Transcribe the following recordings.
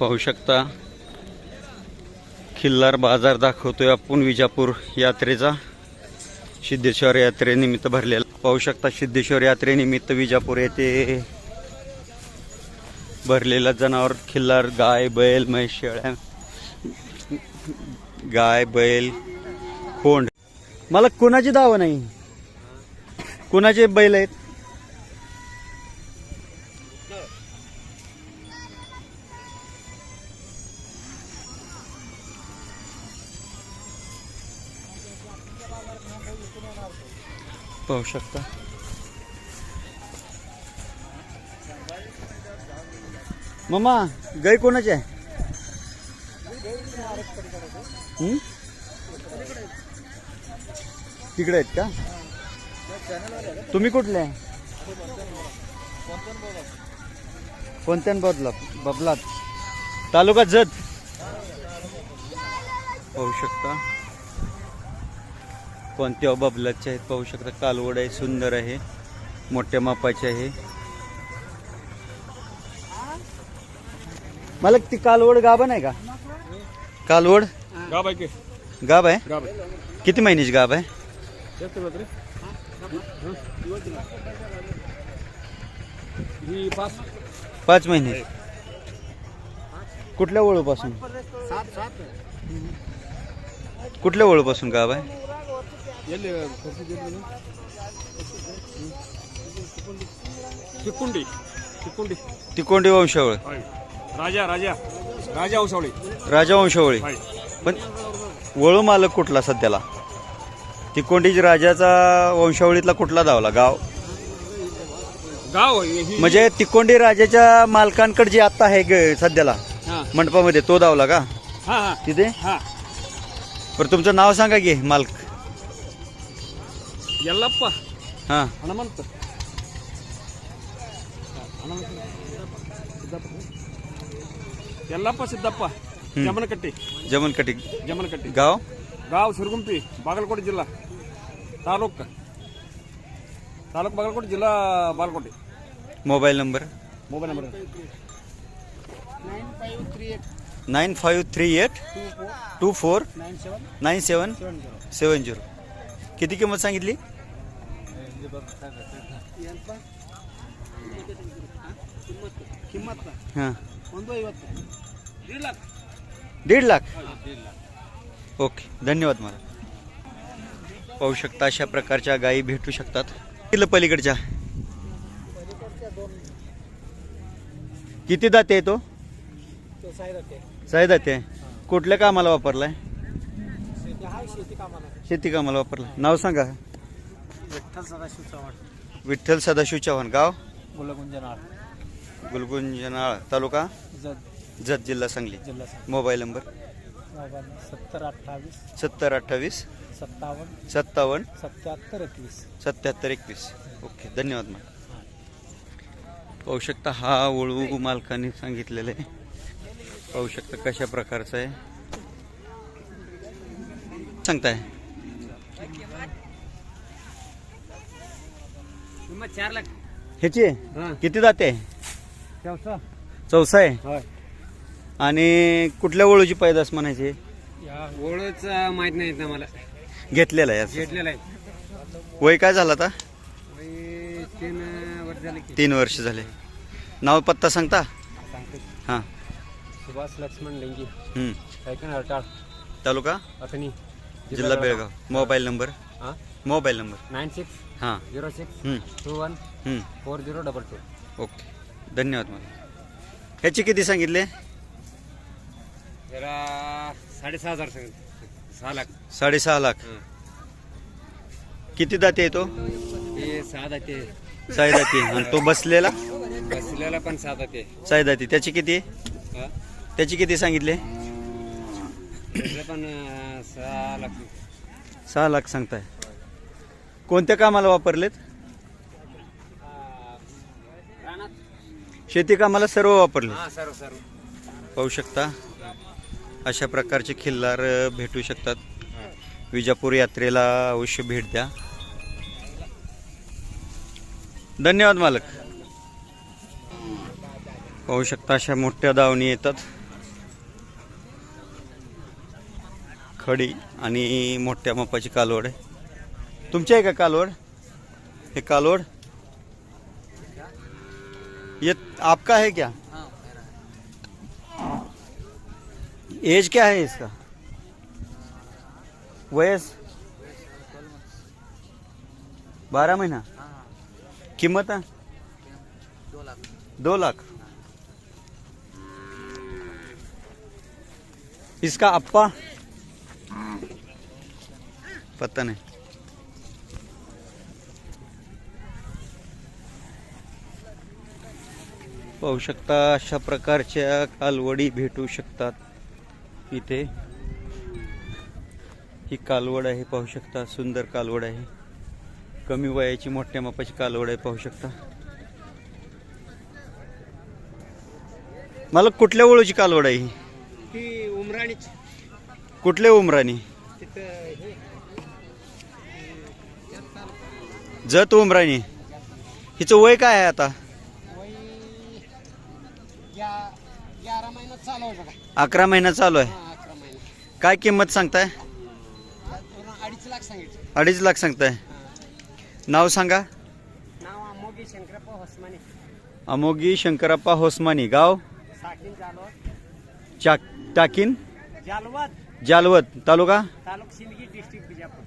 पाहू शकता. खिल्लार बाजार दाखवतोय आपण विजापूर यात्रेचा. सिद्धेश्वर यात्रेनिमित्त भरलेला. पाहू शकता सिद्धेश्वर यात्रेनिमित्त विजापूर येथे भरलेला जनावर खिल्लार गाय बैल म्हैस शेळ्या गाय बैल कोंड. मला कुणाची दावा नाही. कुणाचे बैल आहेत? पाहू शकता. मामा गाय कोणाची आहे? तिकडे आहेत का? तुम्ही कुठले? आहे कोणत्या बदला बबलात? तालुका जत. पाहू शकता. कोणत्या बबलाचे आहेत पाहू शकता. कालवड आहे सुंदर आहे मोठ्या मापाचे आहे. मला ती कालवड गाभण आहे का? कालवड? गाव आहे की? गाभ आहे? किती महिन्याची गाभ आहे? पाच. महिने. कुठल्या वळूपासून कुठल्या वळूपासून गाभ आहे? ಎಲ್ಲಿ ಕೊಡ್ತಿದ್ದೀರಿ ಚಿಕ್ಕುಂಡಿ ಚಿಕ್ಕುಂಡಿ तिकोंडी वंशावळ ಹಾಯ್ ರಾಜ ರಾಜ ರಾಜ ಔಸವಳಿ राजा वंशावळी ಹಾಯ್ पण वळू मालक कुठला सध्याला तिकोंडीज राजाचा वंशावळीतला कुठला धावला गाव गाव ही म्हणजे तिकोंडी राजाच्या मालकांकडे जे आता आहे ग- सध्याला हा मंडपामध्ये तो धावला का हा हा तिथे हा बरं तुमचं नाव सांगा की मालक ಎಲ್ಲಪ್ಪ. ಹಾಂ. ಹನುಮಂತ. ಎಲ್ಲಪ್ಪ ಸಿದ್ದಪ್ಪ. ಜಮನಕಟ್ಟಿ. ಜಮನಕಟ್ಟಿ ಜಮನಕಟ್ಟಿ. ಗಾವ್? ಗಾವ್ ಸಿರುಗುಂಪಿ ಬಾಗಲಕೋಟೆ ಜಿಲ್ಲಾ. ತಾಲೂಕ್. ತಾಲೂಕ್ ಬಾಗಲಕೋಟೆ ಜಿಲ್ಲಾ Bagalkot. Mobile number? Mobile number. Nine five three eight two four nine seven seven zero. Zero किती किंमत दीड लाख ओके धन्यवाद मला पाहू शकता अशा प्रकारच्या गायी भेटू शकतात किती पलीकडच्या किती दाते आहे तो साई दाते आहे कुठल्या कामाला वापरलाय शेती कामाला वापरला नाव सांगा विठ्ठल सदाशिव चव्हाण विठ्ठल सदाशिव चव्हाण गाव? गुलगुंजनाळ. गुलगुंजनाळ तालुका? जत. जत जिल्हा सांगली. जिल्हा मोबाईल नंबर? सत्तर अठ्ठावीस. सत्तर अठ्ठावीस. सत्तावन्न. सत्तावन्न. सत्याहत्तर एकवीस. सत्याहत्तर एकवीस. ओके धन्यवाद मॅम पाहू शकता हा वळू मालकाने सांगितलेलं आहे. पाहू शकता कशा प्रकारचा आहे? सांगताय. किंमत चार लाख. ह्याची? आहे? हां. किती जाते? चौसा. आहे? होय. आणि कुठल्या वळूची पैदास म्हणायची? ओळच माहीत नाही ना मला. घेतलेला आहे असं. घेतलेला आहे. वय काय झालं आता? वय तीन वर्ष झाले की. तीन वर्ष झाले. नाव पत्ता सांगता? सांगते. हां. सुभाष लक्ष्मण लेंगी. हं. हरटाळ तालुका? अथनी. जिल्हा बेळगाव. Mobile number? हां? Mobile number? नाईन सिक्स हां. Zero six two one. Four zero double two okay. धन्यवाद मला ह्याचे किती सांगितले? जरा साडेसहा हजार सांगितलं. सहा लाख. साडेसहा लाख. किती दाते आहे तो? ते सहा दाते साई दाती आणि तो बसलेला? बसलेला पण सहा दाते साई दाती त्याची किती? हा? त्याची किती सांगितले? पण सहा लाख सहा लाख सांगताय. कोणत्या कामाला वापरलेत? शेती कामाला सर्व वापरले? पाहू शकता. अशा प्रकारचे खिल्लार भेटू शकतात. विजापूर यात्रेला अवश्य भेट द्या. धन्यवाद मालक. पाहू शकता अशा मोठ्या दावणी येतात. खडी आणि मोठ्या मापाची कालवड आहे. तुमची का कालवड हे कालवड ये आपका है क्या? एज क्या है इसका? वयस? बारह महीना? कीमत है? दो लाख। इसका अप्पा? पता नहीं। पाहू शकता अशा प्रकारच्या कालवडी भेटू शकतात. इथे. ही कालवड आहे पाहू शकता. सुंदर कालवड आहे. कमी वयाची मोठ्या मापाची कालवड आहे पाहू शकता. मला कुठल्या ओळूची कालवड आहे ही? ती उमराणीची. कुठल्या हे. जत उमरानी हिचं वय काय आहे आता? चालू आहे बघा अकरा महिना चालू आहे. हा अकरा महिने. काय किंमत सांगताय? अडीच लाख सांगितलं. अडीच लाख सांगताय. नाव सांगा. नाव मोगी शंकरप्पा होसमाने. अमोगी शंकरप्पा होसमानी. गाव? साकीन जालवत चाक टाकीन? जालवत. जालवत. तालुका? Taluk Sindagi district Bijapur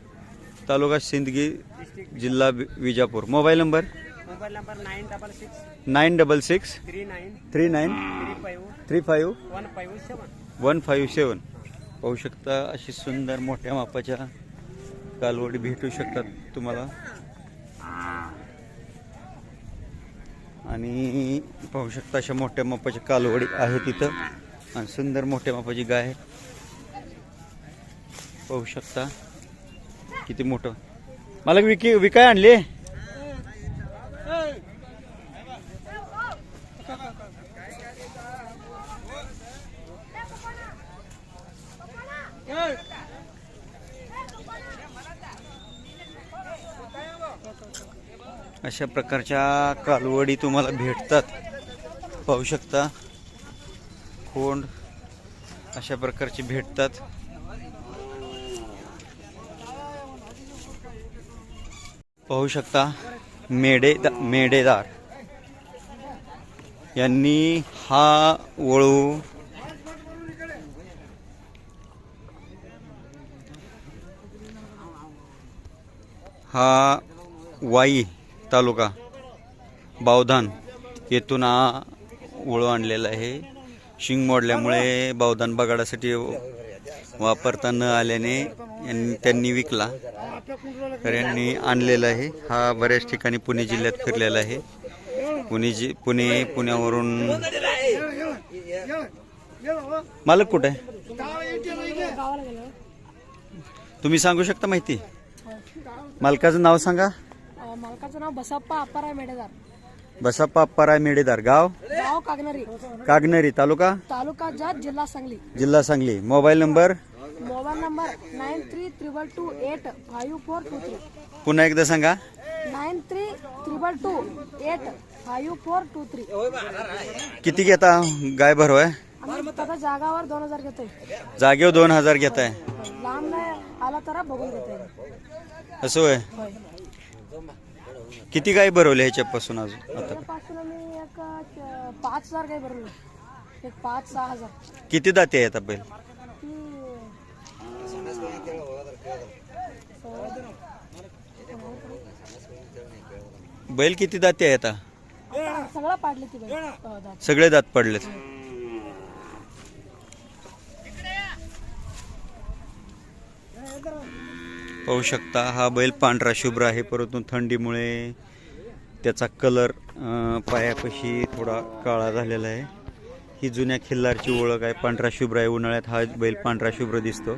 taluka Sindagi district. जिल्हा वि- Vijapur. Mobile number? Mobile number nine double six nine double six three nine three nine three five three five one five seven. One five seven. पाहू शकता अशी सुंदर मोठ्या मापाच्या कालवडी भेटू शकतात तुम्हाला. आणि पाहू शकता अशा मोठ्या मापाच्या कालवडी आहे तिथं आणि सुंदर मोठ्या मापाची गाय आहे. पाहू शकता किती मोठं. मला विकी विकाय आणली? अशा प्रकारच्या कालवडी तुम्हाला भेटतात. पाहू शकता. कोंड अशा प्रकारचे भेटतात. पाहू शकता. मेढे मेढेदार. यांनी हा वळू हा वाई तालुका बावधान येथून हा वळू आणलेला आहे. शिंग मोडल्यामुळे बावधान बगाडासाठी वापरता न आल्याने त्यांनी विकला. तर यांनी आणलेला आहे. हा बऱ्याच ठिकाणी पुणे जिल्ह्यात फिरलेला आहे. पुणे जि पुणे पुण्यावरून मालक कुठे? आहे तुम्ही सांगू शकता माहिती? मालकाचं नाव सांगा. मालकाचं नाव बसप्पा अप्पाराय मेढेदार. बसप्पा अप्पाराय मेढेदार. गाव? गाव कागनरी. कागनरी तालुका? तालुका जत जिल्हा सांगली. जिल्हा Sangli. Mobile number? Mobile number nine three triple two eight five four two three. पुन्हा एकदा सांगा. Nine three triple two eight five four two three. किती घेता? गाय भरवाय आम्ही आता जागावर दोन हजार घेतोय. जागेवर दोन हजार घेताय. लांब नाही आला तर बघून घेतोय. असं होय? होय. किती गाय भरवल्या ह्याच्यापासून अजून आता? त्यापासून आम्ही एक अ, पाच हजार काही भरलो एक पाच सहा हजार. किती दाते आहेत आता बैल ती बैल किती दाते आहे आता? आता सगळं पाडले ती बाई अ, दात. सगळे दात पडलेत. पाहू शकता हा बैल पांढरा शुभ्र आहे. परंतु थंडीमुळे त्याचा कलर अं, पायापाशी थोडा काळा झालेला आहे. ही जुन्या खिल्लारची ओळख आहे. पांढरा शुभ्र आहे. उन्हाळ्यात हा बैल पांढरा शुभ्र दिसतो.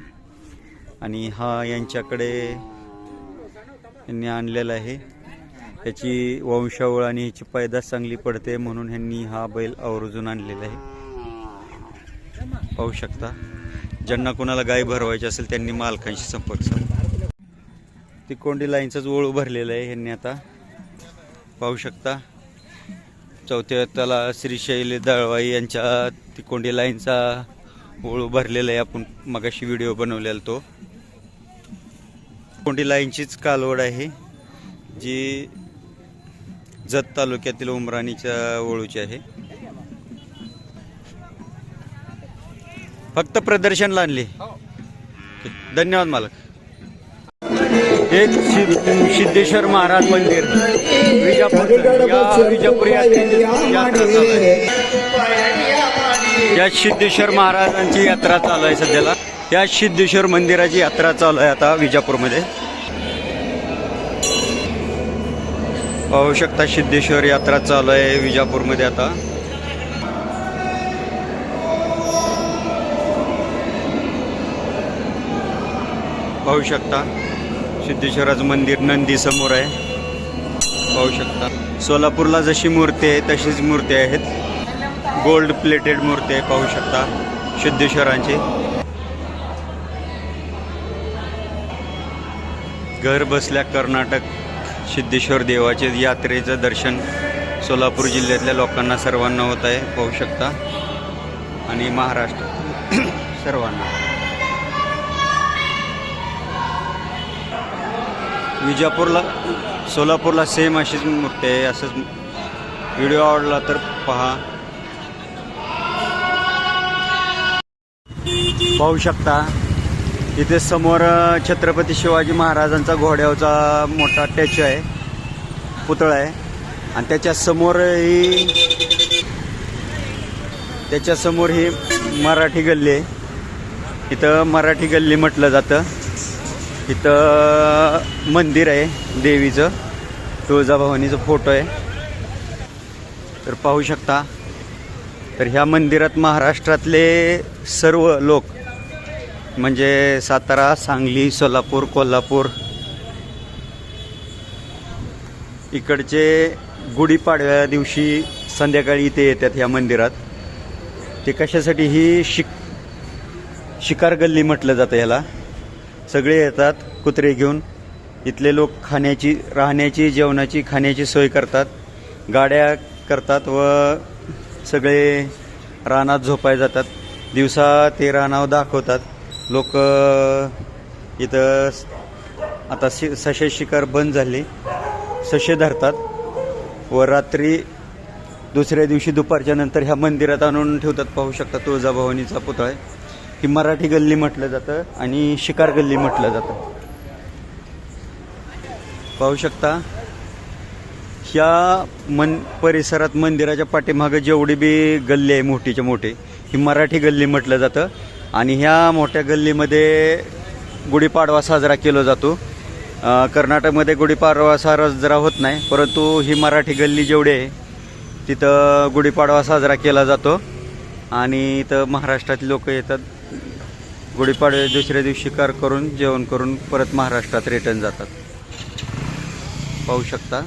आणि हा यांच्याकडे यांनी आणलेला आहे. त्याची वंशावळ आणि ह्याची पैदास चांगली पडते म्हणून ह्यांनी हा बैल आवर्जून आणलेला आहे. पाहू शकता. ज्यांना कोणाला गाय भरवायची असेल त्यांनी मालकांशी संपर्क साधा. ती कोंडी लाईनचाच ओळू भरलेला आहे ह्यांनी आता. पाहू शकता. चौथ्या त्याला श्रीशैल दळवाई यांच्या तिकोंडी लाईनचा ओळू भरलेला आहे. आपण मगाशी व्हिडिओ बनवलेला तो. कोंडी लाईनचीच कालवड आहे. जी जत तालुक्यातील उमराणीच्या ओळूची आहे. फक्त प्रदर्शनला आणली धन्यवाद मालक. एक सिद्धेश्वर महाराज मंदिर. विजापूर. या विजापूर यात्रा या सिद्धेश्वर महाराजांची यात्रा चालू आहे सध्याला. या सिद्धेश्वर मंदिराची यात्रा चालू आहे आता विजापूरमध्ये. पाहू शकता सिद्धेश्वर यात्रा चालू आहे विजापूरमध्ये आता. पाहू शकता सिद्धेश्वराचं मंदिर नंदी समोर आहे. पाहू शकता सोलापूरला जशी मूर्ती आहे तशीच मूर्ती आहेत. गोल्ड प्लेटेड मूर्ती आहे पाहू शकता सिद्धेश्वरांची. घर बसल्या कर्नाटक सिद्धेश्वर देवाचे यात्रेचं दर्शन सोलापूर जिल्ह्यातल्या लोकांना सर्वांना होत आहे पाहू शकता. आणि महाराष्ट्र सर्वांना. विजापूरला सोलापूरला सेम अशीच मूर्ती आहे असंच व्हिडिओ आवडला तर पहा. पाहू शकता. इथे समोर छत्रपती शिवाजी महाराजांचा घोड्यावरचा मोठा टॅच्यू आहे. पुतळा आहे. आणि त्याच्यासमोर ही त्याच्यासमोर ही मराठी गल्ली आहे. इथं मराठी गल्ली म्हटलं जातं. इथं मंदिर आहे देवीचं. तुळजाभवानीचं फोटो आहे. तर पाहू शकता. तर ह्या मंदिरात महाराष्ट्रातले सर्व लोक म्हणजे सातारा सांगली सोलापूर कोल्हापूर. इकडचे गुढीपाडव्या दिवशी संध्याकाळी इथे येतात ह्या मंदिरात. ते कशासाठी? ही शिक शिकार गल्ली म्हटलं जातं याला सगळे येतात कुत्रे घेऊन. इथले लोक खाण्याची राहण्याची जेवणाची खाण्याची सोय करतात. गाड्या करतात व सगळे रानात झोपाय जातात. दिवसा ते रानावर दाखवतात. लोक इथं आता शि सशे शिकार बंद झाली. सशे धरतात. व रात्री दुसऱ्या दिवशी दुपारच्या नंतर ह्या मंदिरात आणून ठेवतात. पाहू शकता तुळजाभवानीचा पुतळा आहे. ही मराठी गल्ली म्हटलं जातं आणि शिकार गल्ली म्हटलं जातं. पाहू शकता ह्या मन परिसरात मंदिराच्या पाठीमागं जेवढी बी गल्ली आहे मोठीच्या मोठी ही मराठी गल्ली म्हटलं जातं. आणि ह्या मोठ्या गल्लीमध्ये गुढीपाडवा साजरा केला जातो. कर्नाटकमध्ये गुढीपाडवा साजरा होत नाही परंतु ही मराठी गल्ली जेवढी आहे तिथं गुढीपाडवा साजरा केला जातो. आणि इथं महाराष्ट्रातले लोक येतात गुढीपाडव्या दुसऱ्या दिवशी कार करून जेवण करून परत महाराष्ट्रात रिटर्न जातात. पाहू शकता.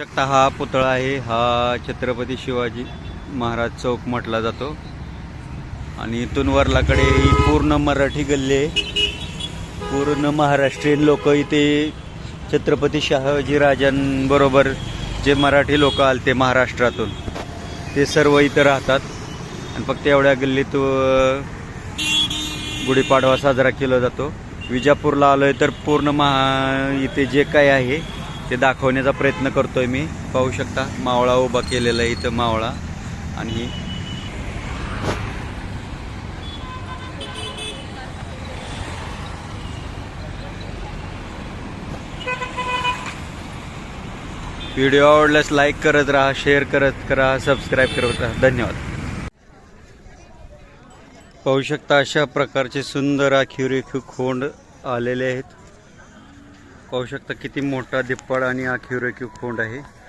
शकता हा पुतळा आहे हा छत्रपती शिवाजी. महाराज चौक म्हटला जातो. आणि इथून वरलाकडे ही पूर्ण मराठी गल्ली आहे. पूर्ण महाराष्ट्रीयन लोक इथे छत्रपती शहाजी राजांबरोबर जे मराठी लोक आले ते महाराष्ट्रातून. ते सर्व इथं राहतात. आणि फक्त एवढ्या गल्लीत गुढीपाडवा साजरा केला जातो. विजापूरला आलोय तर पूर्ण महा इथे जे काय आहे ते दाखवण्याचा प्रयत्न करतोय मी. पाहू शकता मावळा उभा केलेला आहे इथं मावळा. आणि व्हिडिओ आवडल्यास लाईक करत राहा शेअर करत करा सबस्क्राईब करत राहा. धन्यवाद. पाहू शकता अशा प्रकारचे सुंदर आखीव रेखीव खोंड आलेले आहेत. पाहू शकता किती मोठा दिप्पाड आणि आखीव रेखीव खोंड आहे.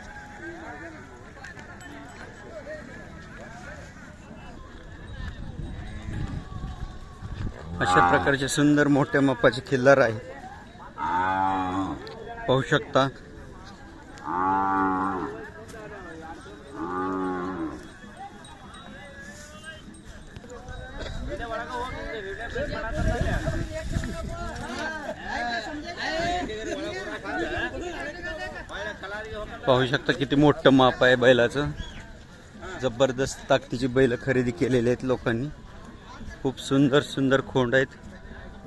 अशा प्रकारचे सुंदर मोठ्या मापाचे खिल्लार आहे. पाहू शकता. पाहू शकता किती मोठं माप आहे बैलाचं. जबरदस्त ताकदीची बैल खरेदी केलेली आहेत लोकांनी. खूप सुंदर सुंदर खोंड आहेत.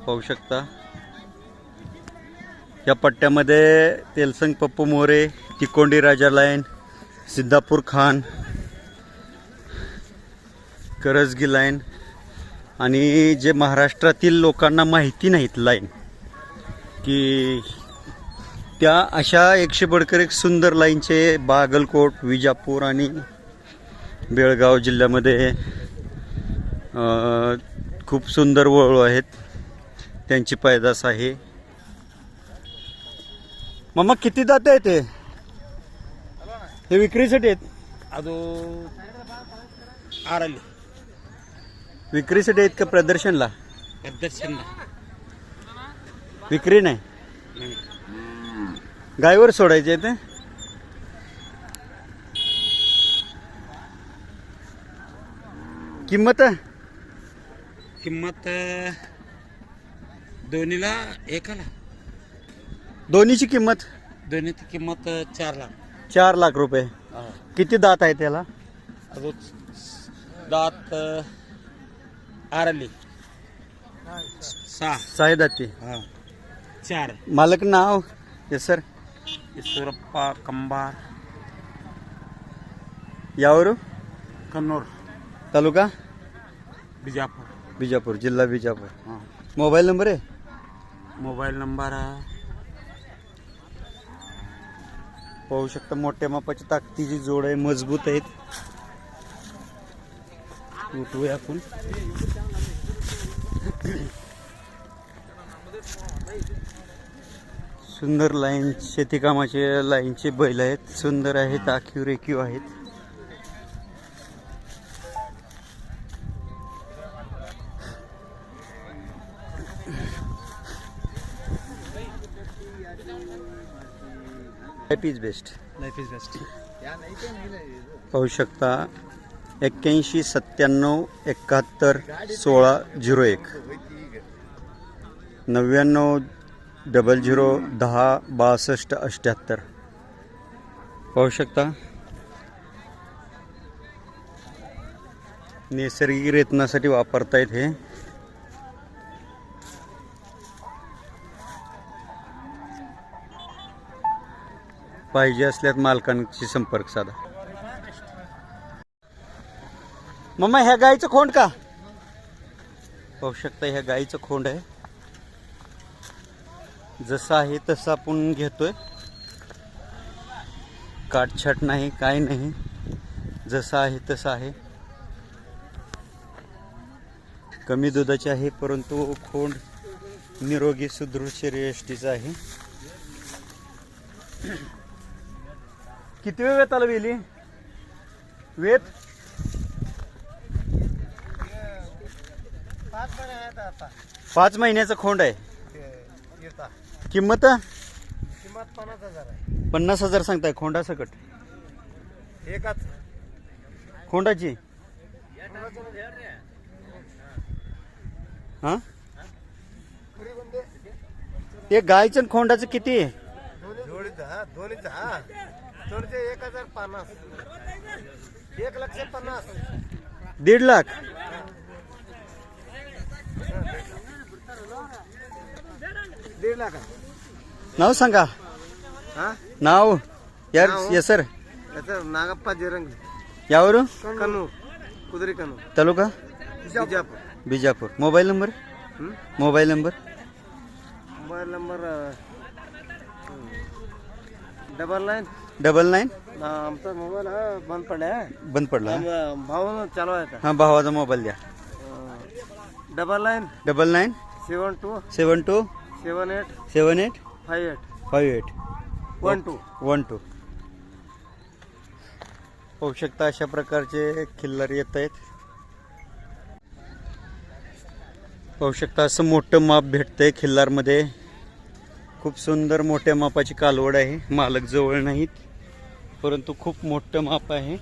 पाहू शकता. या पट्ट्यामध्ये तेलसंग पप्पू मोरे तिकोंडी राजा लाईन सिद्धापूर खान करजगी लाईन आणि जे महाराष्ट्रातील लोकांना माहिती नाहीत लाईन की त्या अशा एकशे बडकर एक सुंदर लाईनचे बागलकोट विजापूर आणि बेळगाव जिल्ह्यामध्ये खूप सुंदर वळू आहेत. त्यांची पैदास आहे. मग किती दात आहेत ते हे विक्रीसाठी आहेत? अजून आराली. विक्रीसाठी आहेत का प्रदर्शनला? प्रदर्शनला. विक्री नाही? गायवर सोडायचे ते किंमत? आहे किंमत दोन्हीला एकाला दोन्हीची किंमत? दोन्हीची किंमत चार लाख. चार लाख रुपये. किती दात आहे त्याला? अजून दात आरली. सहा. सहा दाती. हा. चार. मालक नाव? Yes sir Eshwarappa Kambar. यावर कन्नूर. तालुका? बिजापूर. बिजापूर जिल्हा बिजापूर हां मोबाईल नंबर आहे मोबाईल नंबर पाहू शकता मोठ्या मापाची ताकदीची जोड आहे मजबूत आहेत. उठवूया आपण. सुंदर लाईन शेतीकामाचे लाईनचे बैल आहेत. सुंदर आहेत आखीव रेखीव आहेत. Life is best life is best पाहू शकता एक्क्याऐंशी सत्त्याण्णव एकाहत्तर सोळा झिरो एक. नव्याण्णव डबल झिरो दहा बासष्ट अठ्ठ्याहत्तर. पाहू शकता नैसर्गिक रेतनासाठी वापरतायत हे. पाहिजे असल्यास मालकांशी संपर्क साधा. मम्मा ह्या गाईचं खोंड का? पाहू शकता ह्या गाईचं खोंड आहे. जसं आहे तसं आपण घेतोय. काटछाट नाही काय नाही. जसं आहे तसं आहे. कमी दुधाचे आहे परंतु खोंड निरोगी सुदृढ शरीरयष्टीचं आहे. किती वेळ वेत आला वेली? वेत? पाच पाच महिन्याचा खोंड आहे. किंमत? किंमत पन्नास हजार आहे पन्नास हजार सांगताय खोंडा सकट. एकाच खोंडाची? हा? ते गायचं आणि खोंडाचं किती आहे? जोडीचे एक हजार पन्नास. एक लक्ष पन्नास. दीड लाख. दीड लाख. नाव सांगा. हा? नाव. यार नाव? सर याचं नागप्पा जिरंग यावरून? कन्नूर कुदरी कन्नूर तालुका? बिजापूर. बिजापूर. Mobile number? हं? Mobile number? Mobile number double nine double nine आमचा मोबाईल हा बंद पडला बंद पडला? भाऊ चालवायचा हा भावाचा मोबाईल द्या. Double nine double nine seven two seven two seven eight seven eight five eight five eight one two one two पाहू शकता अशा प्रकारचे खिल्लार येत आहेत. पाहू शकता असं मोठं माप भेटतंय खिल्लारमध्ये. खूप सुंदर मोठ्या मापाची कालवड आहे. मालक जवळ नाहीत परंतु खूप मोठं माप आहे.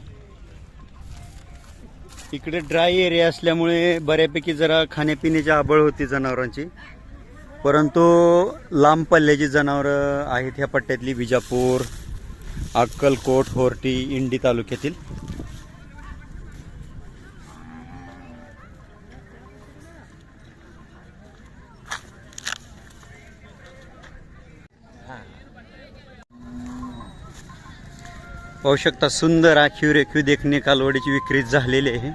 इकडे ड्राय एरिया असल्यामुळे बऱ्यापैकी जरा खाण्यापिण्याची आबळ होती जनावरांची. परंतु लांब पल्ल्याची जनावरं आहेत ह्या पट्ट्यातली विजापूर अक्कलकोट होर्टी इंडी तालुक्यातील पाहू शकता सुंदर आखीव रेखीव देखणे कालवडीची विक्री झालेली आहे.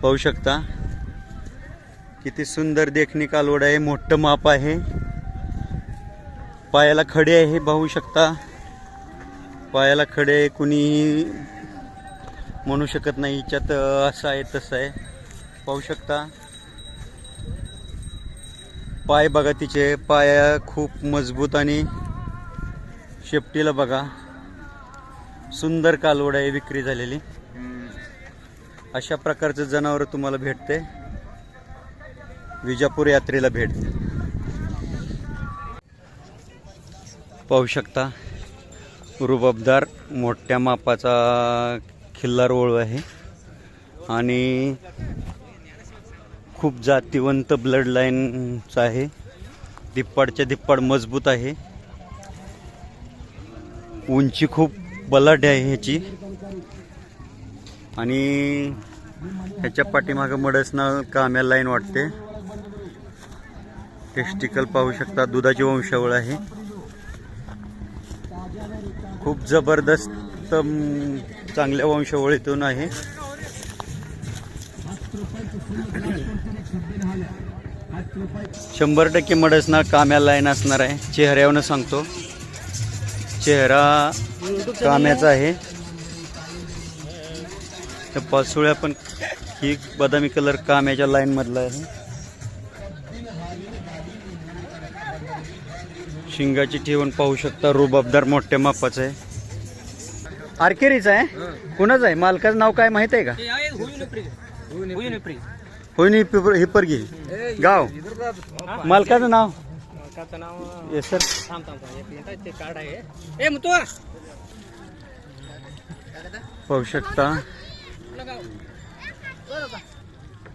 पाहू शकता किती सुंदर देखणी कालवड आहे मोठं माप आहे. पायाला खडे आहे पाहू शकता. पायाला खडे आहे कुणीही म्हणू शकत नाही हिच्यात असं आहे तसं आहे. पाहू शकता. पाय बघा तिचे पाय खूप मजबूत आणि शेपटीला बघा. सुंदर कालवड आहे विक्री झालेली. अशा प्रकारचं जनावर तुम्हाला भेटते. विजापूर यात्रेला भेटते. पाहू शकता रुबाबदार मोठ्या मापाचा खिल्लार ओळू आहे. आणि खूप जातीवंत ब्लड लाईनचा आहे. दिप्पाडच्या दिप्पाड मजबूत आहे. उंची खूप बलाढ्य आहे ह्याची. आणि ह्याच्या पाठीमागं मडसना काम्या लाईन वाटते. टेस्टिकल पाहू शकता दुधाची वंशावळ आहे. खूप जबरदस्त चांगल्या वंशावळीतून आहे. शंभर टक्के मडसना काम्या लाईन असणार आहे. चेहऱ्यावरनं सांगतो. चेहरा काम्याचा आहे. त्या पाचोळ्या पण ही बदामी कलर काम्याच्या लाईन मधला आहे. शिंगाची ठेवून पाहू शकता रुबाबदार मोठ्या मापाचं आहे. आरकेरीचा आहे? कुणाचं आहे? मालकाचं नाव काय माहीत आहे का? होईन हिप्परगी गाव? मालकाचं नाव? येस सर पाहू शकता.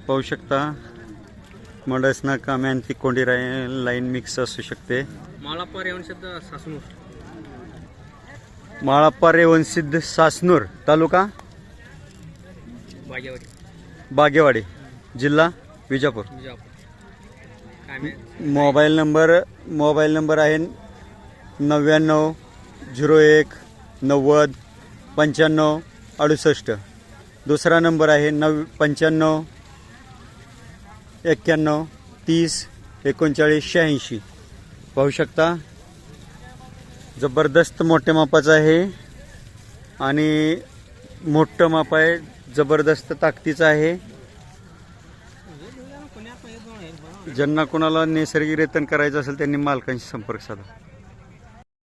पाहू शकता. मडसना काम्यांती कोंडी लाईन मिक्स असू शकते. पर्यावरण शब्द सासनूर. माळाप्पा रेवणसिद्ध सासनूर तालुका? बागेवाडी. बागेवाडी. जिल्हा? Vijapur. Mobile number mobile number आहे नव्याण्णव झिरो एक नव्वद पंच्याण्णव अडुसष्ट. दुसरा नंबर आहे नव पंच्याण्णव एक्क्याण्णव तीस एकोणचाळीस शहाऐंशी. पाहू शकता? जबरदस्त मोठ्या मापाचं आहे. आणि मोठं माप आहे जबरदस्त ताकदीचं आहे. ज्यांना कोणाला नैसर्गिक रेतन करायचं असेल त्यांनी मालकांशी संपर्क साधा.